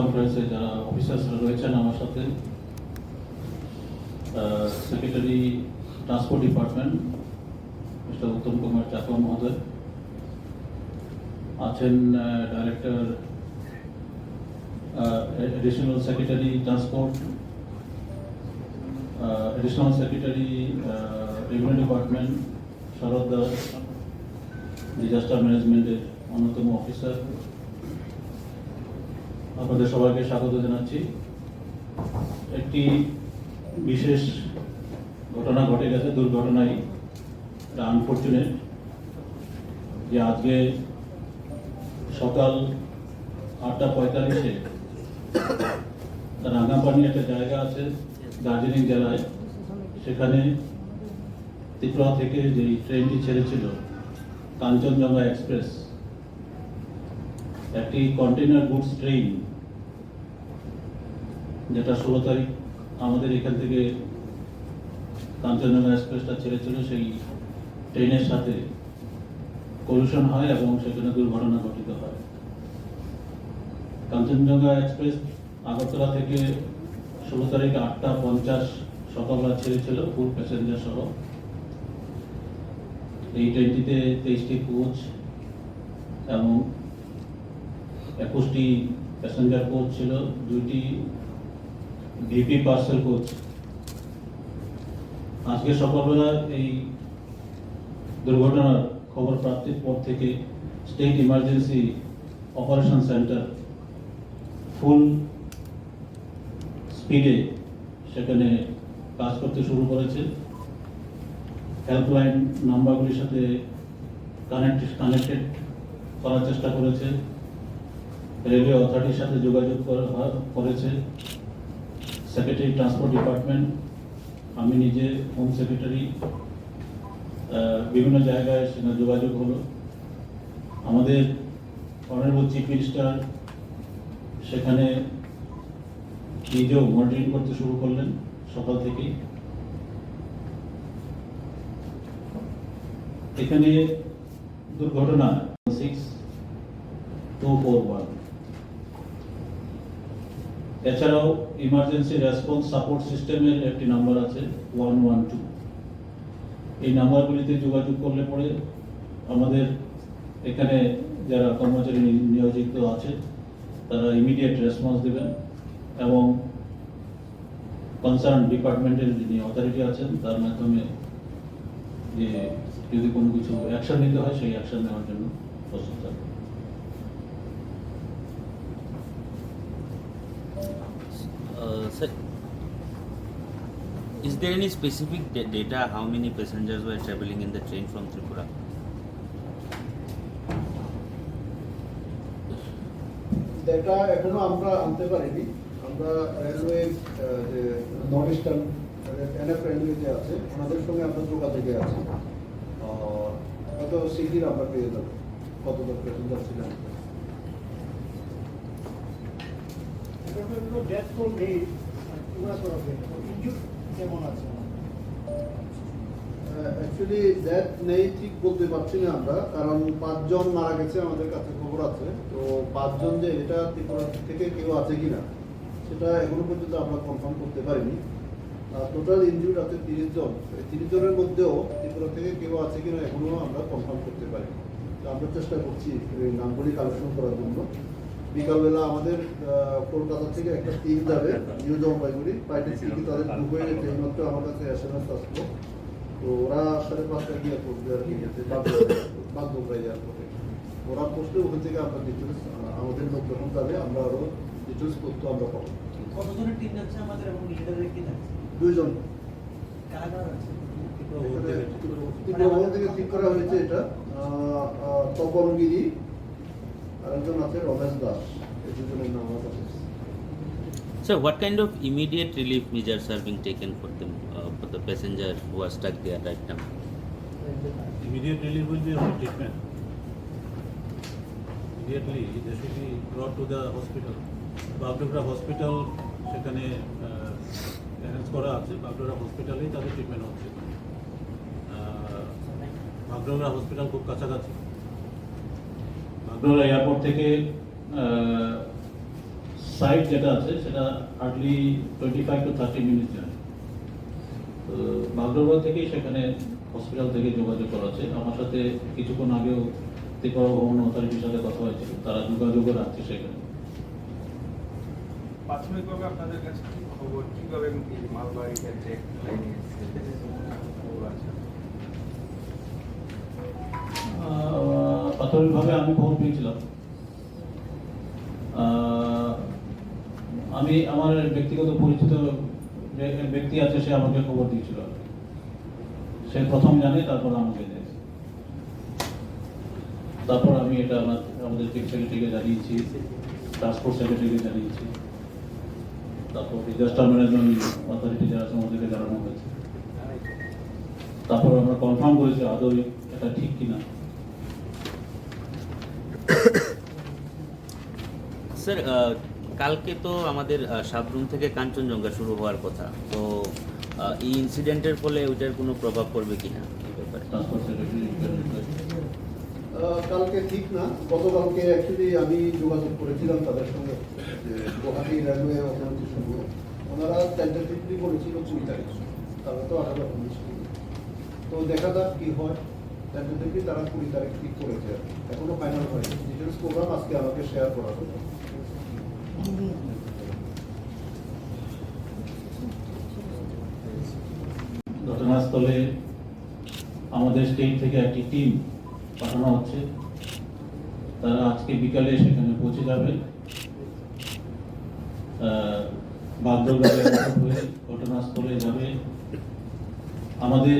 কনফারেন্সে যারা অফিসার্সরা রয়েছেন আমার সাথে secretary transport department mister Uttam Kumar Chakma মহোদয়, আছেন director additional secretary transport additional secretary revenue department Sarat Das disaster ম্যানেজমেন্টের অন্যতম অফিসার আপনাদের সবাইকে স্বাগত জানাচ্ছি। একটি বিশেষ ঘটনা ঘটে গেছে, দুর্ঘটনায় এটা আনফর্চুনেট যে আজকে সকাল আটটা পঁয়তাল্লিশে রাঙ্গাপানি একটা জায়গা আছে দার্জিলিং জেলায়। সেখানে ত্রিপুরা থেকে যে ট্রেনটি ছেড়েছিল, কাঞ্চনজঙ্ঘা এক্সপ্রেস একটি কন্টেনার গুডস ট্রেন যেটা ষোলো তারিখ আমাদের এখান থেকে কাঞ্চনজঙ্ঘা এক্সপ্রেসটা ছেড়েছিল সেই ট্রেনের সাথে কলুশন হয় এবং সেখানে দুর্ঘটনা ঘটিত হয়। কাঞ্চনজঙ্ঘা এক্সপ্রেস আগরতলা থেকে ষোলো তারিখ আটটা পঞ্চাশ সকালবেলা ছেড়েছিল ফুল প্যাসেঞ্জার সহ। এই ট্রেনটিতে তেইশটি কোচ এবং একুশটি প্যাসেঞ্জার কোচ ছিল, দুইটি ভিপি পার্সেল কোচ আজকে সকালবেলা এই দুর্ঘটনার খবর প্রাপ্তির পর থেকে state emergency operation centre full স্পিডে সেখানে কাজ করতে শুরু করেছে। হেল্পলাইন নাম্বারগুলির সাথে কানেক্ট কানেক্টেড করার চেষ্টা করেছে। রেলওয়ে অথরিটির সাথে যোগাযোগ করা- করেছে। সেক্রেটারি ট্রান্সপোর্ট ডিপার্টমেন্ট আমি নিজে হোম সেক্রেটারি বিভিন্ন জায়গায় সেখানে যোগাযোগ হলো। আমাদের অনারেবল চিফ মিনিস্টার সেখানে নিজেও মনিটরিং করতে শুরু করলেন সকাল থেকেই। এখানে দুর্ঘটনা সিক্স টু ফোর ওয়ান এছাড়াও ইমার্জেন্সি রেসপন্স সাপোর্ট সিস্টেমের একটি নাম্বার আছে ওয়ান ওয়ান টু এই নাম্বারগুলিতে যোগাযোগ করলে পরে আমাদের এখানে যারা কর্মচারী নিয়োজিত আছে, তারা ইমিডিয়েট রেসপন্স দেবেন এবং কনসার্ন ডিপার্টমেন্টের যিনি অথরিটি আছেন, তার মাধ্যমে যে যদি কোনো কিছু অ্যাকশন নিতে হয়, সেই অ্যাকশন নেওয়ার জন্য প্রস্তুত থাকবে Uh, sir, is there any specific da- data how many passengers were traveling in the train from Tripura? Data এখনও আমরা আনতে পারিনি। আমরা রেলওয়ে যে নর্থ ইস্টার্ন এনএফ রেলওয়ে যে আছে ওনাদের সঙ্গে আমরা যোগাযোগে আছি। আহ, হয়তো সিটির আমরা পেয়ে যাব কতজন প্যাসেঞ্জার ছিলেন ডেথ টোল নেই পুরা তরফে ইনজুর কেমন আছে অ্যাকচুয়ালি ডেথ নেই ঠিক বলতে পারছি না আমরা, কারণ পাঁচজন মারা গেছে, আমাদের কাছে খবর আছে। তো পাঁচজন যে এটা ত্রিপুরা থেকে কেউ আছে কিনা, সেটা এখনও পর্যন্ত আমরা কনফার্ম করতে পারিনি। টোটাল ইনজুর আছে তিরিশ জন তিরিশ জনের মধ্যেও ত্রিপুরা থেকে কেউ আছে কিনা এখনও আমরা কনফার্ম করতে পারিনি। তো আমরা চেষ্টা করছি নামগুলি কালেকশন করার জন্য। বিকালবেলা আমাদের কলকাতা থেকে একটা টিম যাবে নিউ জলপাইগুড়ি। ফ্লাইটের টিকিট তাদের বুক হয়ে গেছে এইমাত্র আমার কাছে এস এম এস আসলো তো ওরা সাড়ে পাঁচটা গিয়ে করবে আর কি বাগডোগরা এয়ারপোর্টে ওরা পৌঁছলে ওখান থেকে আমরা ডিটেলস আমাদের লোক যখন যাবে আমরা আরও ডিটেলস তথ্য আমরা পাবো। কতজনের টিম যাচ্ছে আমাদের এবং নিজেদের কি যাচ্ছে? দুইজন। কারা কারা যাচ্ছে? থেকে ঠিক করা হয়েছে এটা। আহ, আহ, তপন গিরি আর একজন আছে রমেশ দাস এই দুজনের নাম আমার কাছে Sir, what kind of immediate relief measures are being taken for them, uh, for the passenger who are stuck there right now? Immediate relief will be on treatment. Immediately, they should be brought to the hospital. Bagdogra hospital সেখানে arrange করা আছে বাগডোগরা হসপিটালেই তাদের treatment হচ্ছে Bagdogra hospital খুব কাছাকাছি Bagdogra airport থেকে site যেটা আছে, সেটা hardly twenty five to thirty minute journey তো বাগডোগরা থেকেই সেখানে হসপিটাল থেকে যোগাযোগ করা আছে আমার সাথে কিছুক্ষণ আগেও ত্রিপুরা ভবন অথরিটির সাথে কথা হয়েছিল। তারা যোগাযোগও রাখছে সেখানে। প্রাথমিকভাবে আপনাদের কাছে খবর? কীভাবে মালবাহী ক্ষেত্রে প্রাথমিকভাবে আমি খবর পেয়েছিলাম। আমি আমার ব্যক্তিগত পরিচিত যে ব্যক্তি আছে, সে আমাকে খবর দিয়েছিল। সে প্রথম জানে, তারপর আমাকে দিয়েছে তারপর আমি এটা আমাদের চিফ সেক্রেটারিকে জানিয়েছি ট্রান্সপোর্ট সেক্রেটারিকে জানিয়েছি। তারপর ডিজাস্টার ম্যানেজমেন্ট অথরিটি যারা আছে আমাদেরকে জানানো হয়েছে। তারপর আমরা কনফার্ম করেছি, আদৌ এটা ঠিক কিনা। স্যার কালকে তো আমাদের সাবরুম থেকে কাঞ্চনজঙ্ঘা শুরু হওয়ার কথা। তো এই ইনসিডেন্টের ফলে ওইটার কোনো প্রভাব পড়বে সেক্রেটারি আহ, কালকে ঠিক না। গতকালকে অ্যাকচুয়ালি আমি যোগাযোগ করেছিলাম তাদের সঙ্গে যে গুয়াহাটি রেলওয়ে অথরিটির সঙ্গে ওনারা টেন্টেটিভলি বলেছিল কুড়ি তারিখ তাহলে তো আলাদা উনিশ তো দেখা যাক কি হয়। টেন্টেটিভলি তারা কুড়ি তারিখ ঠিক করেছে। এখনও ফাইনাল হয়নি। ডিটেলস প্রোগ্রাম আজকে আমাকে শেয়ার করা হবে ঘটনাস্থলে আমাদের স্টেট থেকে একটি টিম পাঠানো হচ্ছে। তারা আজকে বিকালে সেখানে পৌঁছে যাবে। বাগডোগরা হয়ে ঘটনাস্থলে যাবে। আমাদের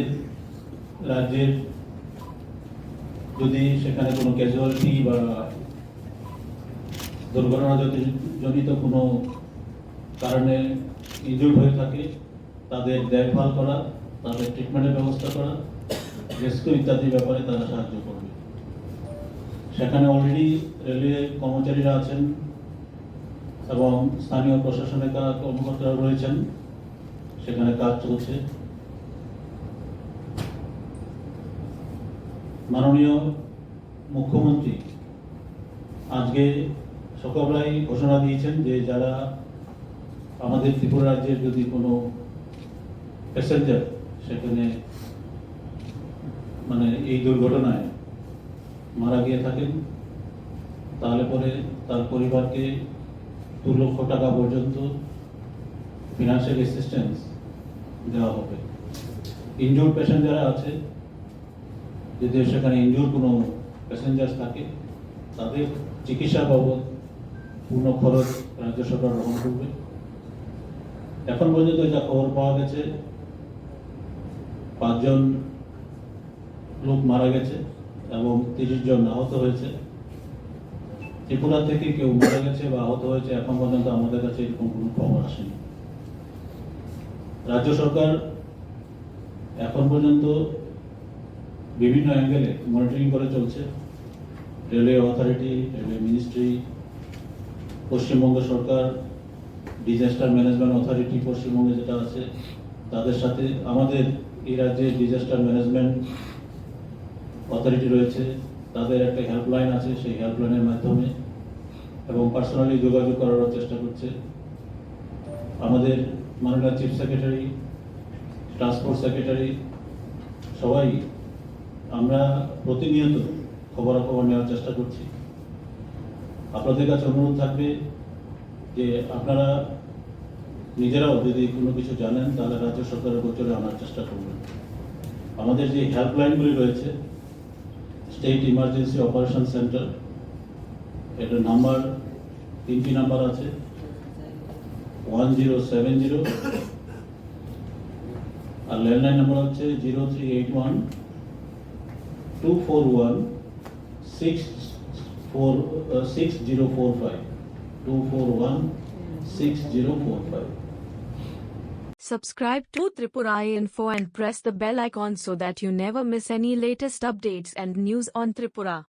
রাজ্যের যদি সেখানে কোনো ক্যাজুয়ালিটি বা দুর্ঘটনা জনিত কোনো কারণে ইনজুর্ড হয়ে থাকে, তাদের দেখভাল করা, তাদের ট্রিটমেন্টের ব্যবস্থা করা রেস্কিউ ইত্যাদি ব্যাপারে তারা সাহায্য করবে। সেখানে অলরেডি রেলওয়ে কর্মচারীরা আছেন এবং স্থানীয় প্রশাসনের কা- কর্মকর্তারা রয়েছেন। সেখানে কাজ চলছে। মাননীয় মুখ্যমন্ত্রী, আজকে সকালবেলায় ঘোষণা দিয়েছেন যে যারা আমাদের ত্রিপুরা রাজ্যের যদি কোনো প্যাসেঞ্জার সেখানে মানে এই দুর্ঘটনায় মারা গিয়ে থাকেন, তাহলে পরে তার পরিবারকে দু লক্ষ টাকা পর্যন্ত ফিনান্সিয়াল অ্যাসিস্ট্যান্স দেওয়া হবে। ইনজুর যারা আছে, যদি সেখানে ইনজুর কোনো প্যাসেঞ্জার থাকে, তাদের চিকিৎসা বাবদ পূর্ণ খরচ রাজ্য সরকার গ্রহণ করবে। এখন পর্যন্ত যা খবর পাওয়া গেছে, পাঁচজন লোক মারা গেছে এবং তিরিশ জন আহত হয়েছে। ত্রিপুরা থেকে কেউ মারা গেছে বা আহত হয়েছে, এখন পর্যন্ত আমাদের কাছে এরকম কোনো খবর আসেনি। রাজ্য সরকার এখন পর্যন্ত বিভিন্ন অ্যাঙ্গেলে মনিটরিং করে চলছে। Railway authority railway ministry Paschimbanga সরকার ডিজাস্টার ম্যানেজমেন্ট অথরিটি পশ্চিমবঙ্গে যেটা আছে, তাদের সাথে আমাদের এই রাজ্যে ডিজাস্টার ম্যানেজমেন্ট অথরিটি রয়েছে, তাদের একটা হেল্পলাইন আছে সেই হেল্পলাইনের মাধ্যমে এবং পার্সোনালি যোগাযোগ করার চেষ্টা করছে। আমাদের মাননীয় চিফ সেক্রেটারি ট্রান্সপোর্ট সেক্রেটারি সবাই আমরা প্রতিনিয়ত খবরাখবর নেওয়ার চেষ্টা করছি। আপনাদের কাছে অনুরোধ থাকবে যে আপনারা নিজেরাও যদি কোনো কিছু জানেন, তাহলে রাজ্য সরকারের গোচরে আনার চেষ্টা করবেন। আমাদের যে হেল্পলাইনগুলি রয়েছে স্টেট ইমার্জেন্সি অপারেশন সেন্টার এটার নাম্বার তিনটি নাম্বার আছে। ওয়ান জিরো সেভেন জিরো আর ল্যান্ডলাইন নাম্বার হচ্ছে zero three eight one two four one six 641-6045. Subscribe to Tripura Info and press the bell icon so that you never miss any latest updates and news on Tripura.